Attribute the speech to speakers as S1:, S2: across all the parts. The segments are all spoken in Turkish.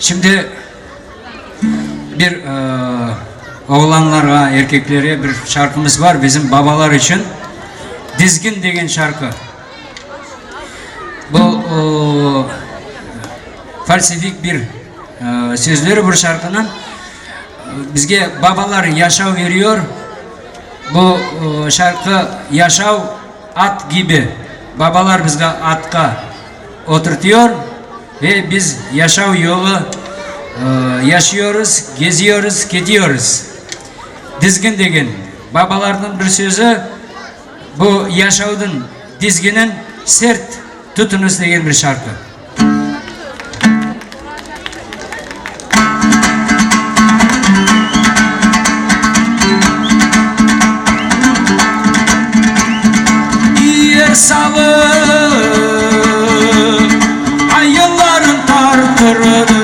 S1: Şimdi bir e, oğlanlara, erkeklere bir şarkımız var bizim babalar için. Dizgin degen şarkı. Bu e, felsefik bir e, sözleri bu şarkının. Bizge babalar yaşav veriyor. Bu e, şarkı yaşav at gibi. Babalar bizge atka oturtuyor ve biz yaşav yolu e, yaşıyoruz, geziyoruz, gidiyoruz. Dizgin degen babalardan bir sözü bu yaşavdın dizginin sert tutunuz degen bir şarkı. Yer salı forever.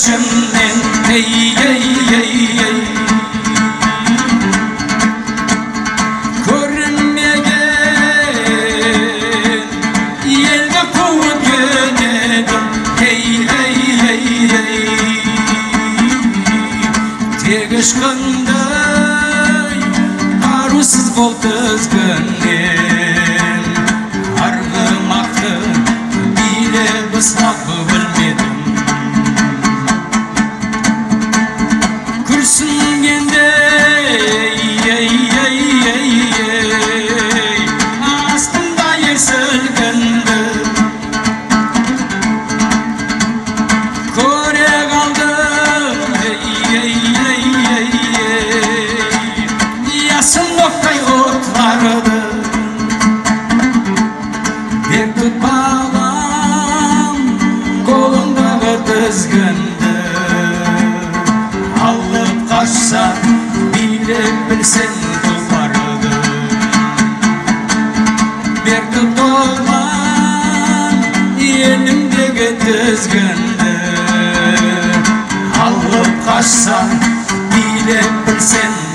S1: Dışımdan Hey hey hey hey Görünmeyen Yelde kuvvet yönedim Hey hey hey hey. Tek aşkınday Arusuz bol tızgınım айтып балам қолыңдағы тізгінді алып қашса билеп білсен тұлпарды берді торман елімдегі тізгінді алып қашса билеп білсең